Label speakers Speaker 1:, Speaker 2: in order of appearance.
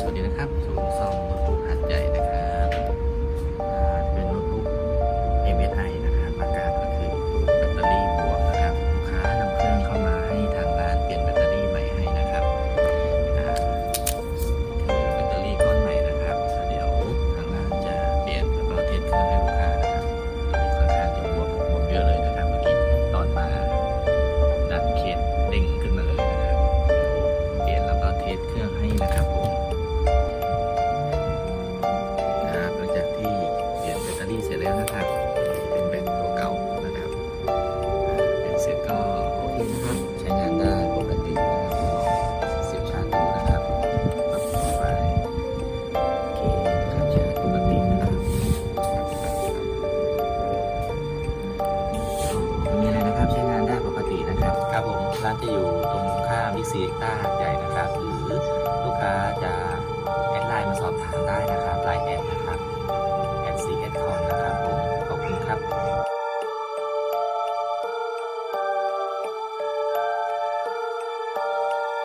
Speaker 1: สวัสดีนะครับศูนย์ซ่อมโน้ตบุ๊กหัดใหญ่นะครับเป็นโน้ตบุ๊ก MSI นะครับอาการก็คือแบตเตอรี่บวกนะครับ ลูกค้านำเครื่องเข้ามาให้ทางร้านเปลี่ยนแบตเตอรี่ใหม่ให้นะครับคือแบตเตอรี่ก้อนใหม่นะครับเดี๋ยวทางร้านจะเปลี่ยนแล้วก็เทสเครื่องให้ลูกค้านะครับตัวนี้ค่อนข้างจะบวกบวกเยอะเลยนะครับเมื่อกี้ตอนมาดันเคสเด้งขึ้นมาเลยนะครับเปลี่ยนแล้วก็เทสเครื่องให้นะครับผม อยู่ตรงข้ามวิกซีต้าใหญ่นะครับ